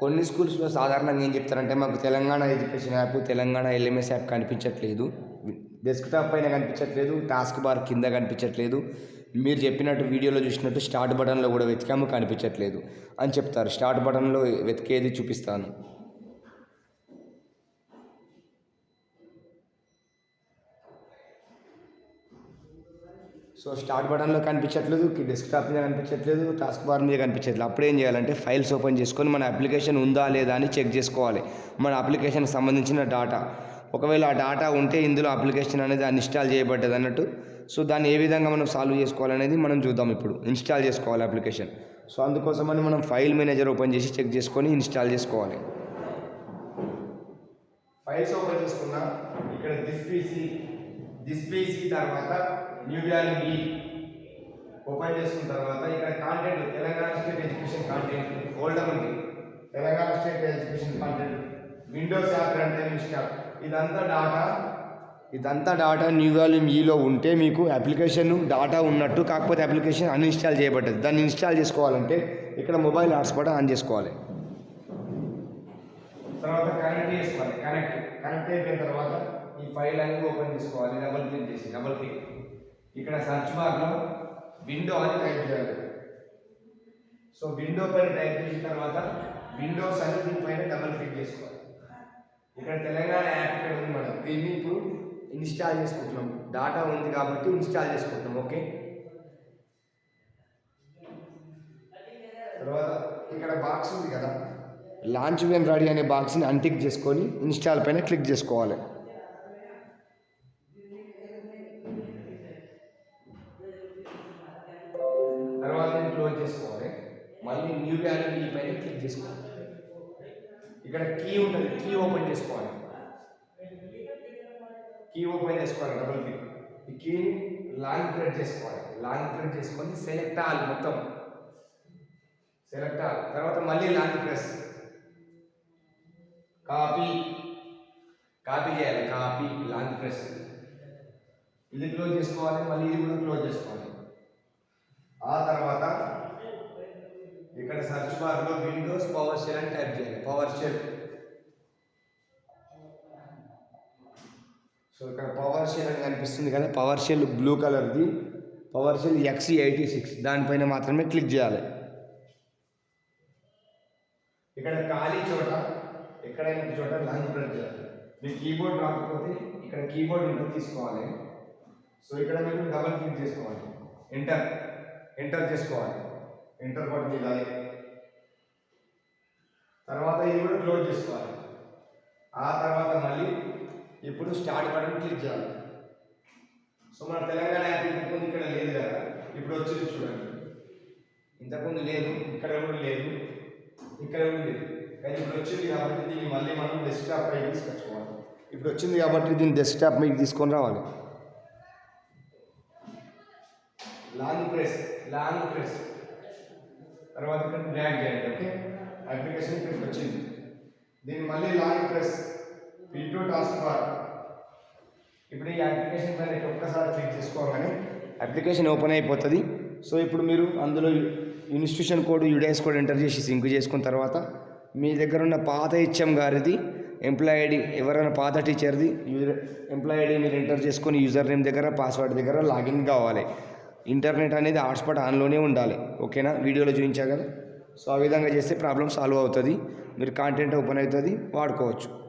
కొన్ని స్కూల్స్లో సాధారణంగా ఏం చెప్తారంటే మాకు Telangana education app Telangana LMS app కనిపించట్లేదు. డెస్క్టాప్ పైన కనిపించట్లేదు టాస్క్ బార్ కింద కనిపించట్లేదు. మీరు చెప్పినట్టు వీడియోలో చూసినట్టు స్టార్ట్ బటన్లో కూడా వెతికాము కనిపించట్లేదు అని చెప్తారు. స్టార్ట్ బటన్లో వెతికేది చూపిస్తాను. సో స్టార్ట్ బటన్లో కనిపించట్లేదు డెస్క్టాప్ మీద కనిపించట్లేదు టాస్క్ బార్ మీద కనిపించట్లేదు. అప్పుడు ఏం చేయాలంటే ఫైల్స్ ఓపెన్ చేసుకొని మన అప్లికేషన్ ఉందా లేదా అని చెక్ చేసుకోవాలి. మన అప్లికేషన్కి సంబంధించిన డాటా. ఒకవేళ ఆ డాటా ఉంటే ఇందులో అప్లికేషన్ అనేది అన్ఇన్స్టాల్ చేయబడ్డది అన్నట్టు. సో దాన్ని ఏ విధంగా మనం సాల్వ్ చేసుకోవాలనేది మనం చూద్దాం ఇప్పుడు. ఇన్స్టాల్ చేసుకోవాలి అప్లికేషన్. సో అందుకోసమని మనం ఫైల్ మేనేజర్ ఓపెన్ చేసి చెక్ చేసుకొని ఇన్స్టాల్ చేసుకోవాలి. ఫైల్స్ ఓపెన్ చేసుకున్నా ఇక్కడ దిస్ పీసీ దిస్ పీసీ తర్వాత న్యూ వ్యాల్యూ బి ఓపెన్ చేసుకున్న తర్వాత ఇక్కడ content Telangana state education content folder ఉంది. Telangana state education content Windows app అంటే ఇన్స్టాల్ ఇదంతా డాటా ఇదంతా డాటా న్యూ వాల్యూమ్ ఈలో ఉంటే మీకు అప్లికేషన్ డాటా ఉన్నట్టు కాకపోతే అప్లికేషన్ అన్ఇన్స్టాల్ చేయబడ్డది. దాన్ని ఇన్స్టాల్ చేసుకోవాలంటే ఇక్కడ మొబైల్ హాట్స్పాట్ ఆన్ చేసుకోవాలి. తర్వాత కనెక్ట్ చేసుకోవాలి. కనెక్ట్ కనెక్ట్ అయిపోయిన తర్వాత ఈ ఫైల్ అనేది ఓపెన్ చేసుకోవాలి డబల్ క్లిక్ చేసి డబల్ క్లిక్ ఇక్కడ సర్చ్ బార్లో విండో అని టైప్ చేయాలి. సో విండో పైన టైప్ చేసిన తర్వాత విండోస్ అని దీనిపైన డబల్ క్లిక్ చేసుకోవాలి. ఇక్కడ తెలంగాణ యాప్ ఇక్కడ ఉంది మనం దీన్ని ఇప్పుడు ఇన్స్టాల్ చేసుకుంటున్నాం. డాటా ఉంది కాబట్టి ఇన్స్టాల్ చేసుకుంటున్నాం ఓకే తర్వాత ఇక్కడ బాక్స్ ఉంది కదా. లాంచ్ వెన్ రెడీ అనే బాక్స్ని అన్టిక్ చేసుకొని ఇన్స్టాల్ పైన క్లిక్ చేసుకోవాలి. చేసుకోవాలి. మళ్ళీ న్యూ వ్యాల్యూ పైన క్లిక్ చేసుకోవాలి. ఇక్కడ కీ ఉంటుంది. కీ ఓపెన్ చేసుకోవాలి. కీ ఓపెన్ చేసుకోవాలి. డబుల్ క్లిక్ ఈ కీని లాంగ్ ప్రెస్ చేసుకోవాలి. లాంగ్ ప్రెస్ చేసుకొని సెలెక్ట్ ఆల్ మొత్తం. సెలెక్ట్ ఆల్ తర్వాత మళ్ళీ లాంగ్ ప్రెస్ కాపీ కాపీ చేయాలి. కాపీ లాంగ్ ప్రెస్ ఇది క్లోజ్ చేసుకోవాలి. మళ్ళీ ఇది కూడా క్లోజ్ చేసుకోవాలి ఆ తర్వాత ఇక్కడ సర్చ్ బార్లో విండోస్ పవర్ షెల్ అని టైప్ చేయాలి పవర్ షెల్ సో ఇక్కడ పవర్ షెల్ అని కనిపిస్తుంది కదా. పవర్ షెల్ బ్లూ కలర్ది PowerShell x eighty six దానిపైన మాత్రమే క్లిక్ చేయాలి. ఇక్కడ ఖాళీ చోట ఎక్కడైనా చోట లాంగ్ ప్రెస్ చేయాలి. మీ కీబోర్డ్ రాకపోతే ఇక్కడ కీబోర్డ్ ఉంటుంది తీసుకోవాలి. సో ఇక్కడ మీరు డబల్ క్లిక్ చేసుకోవాలి. ఎంటర్ ఎంటర్ చేసుకోవాలి. ఎంటర్ బటన్ ఇవ్వాలి తర్వాత ఇది కూడా క్లోజ్ చేసుకోవాలి. ఆ తర్వాత మళ్ళీ ఇప్పుడు స్టార్ట్ బటన్ క్లిక్ చేయాలి. సో మన తెలంగాణ యాప్ ఇంతకుముందు ఇక్కడ లేదు కదా? ఇప్పుడు వచ్చింది చూడండి. ఇంతకుముందు లేదు ఇక్కడ కూడా లేదు ఇక్కడ కూడా లేదు. కానీ ఇప్పుడు వచ్చింది కాబట్టి దీన్ని మళ్ళీ మనం డెస్క్టాప్ పై తీసుకొచ్చుకోవాలి. ఇప్పుడు వచ్చింది కాబట్టి దీన్ని డెస్క్టాప్ మీకు తీసుకొని రావాలి. లాంగ్ ప్రెస్ లాంగ్ ప్రెస్ తర్వాత ఇక్కడ డ్రాగ్ చేయండి ఓకే అప్లికేషన్ ఇక్కడికి వచ్చింది. దీన్ని మళ్ళీ long press into task bar ఇప్పుడు ఈ అప్లికేషన్ పైన ఒక్కసారి క్లిక్ చేసుకోగానే అప్లికేషన్ ఓపెన్ అయిపోతుంది. సో ఇప్పుడు మీరు అందులో institution code UDISE code enter చేసి సింక్ చేసుకున్న తర్వాత మీ దగ్గర ఉన్న పాత హెచ్ఎం గారిది ఎంప్లాయ్ ఐడి ఎవరైనా పాత టీచర్ది యూజర్ ఎంప్లాయ్ ఐడి మీరు ఎంటర్ చేసుకొని యూజర్ నేమ్ దగ్గర పాస్వర్డ్ దగ్గర లాగిన్ కావాలి. ఇంటర్నెట్ అనేది హాట్స్పాట్ ఆన్లోనే ఉండాలి. ఓకేనా? వీడియోలో చూపించా కదా? సో ఆ విధంగా చేస్తే ప్రాబ్లం సాల్వ్ అవుతుంది. మీరు కాంటెంట్ ఓపెన్ అవుతుంది వాడుకోవచ్చు.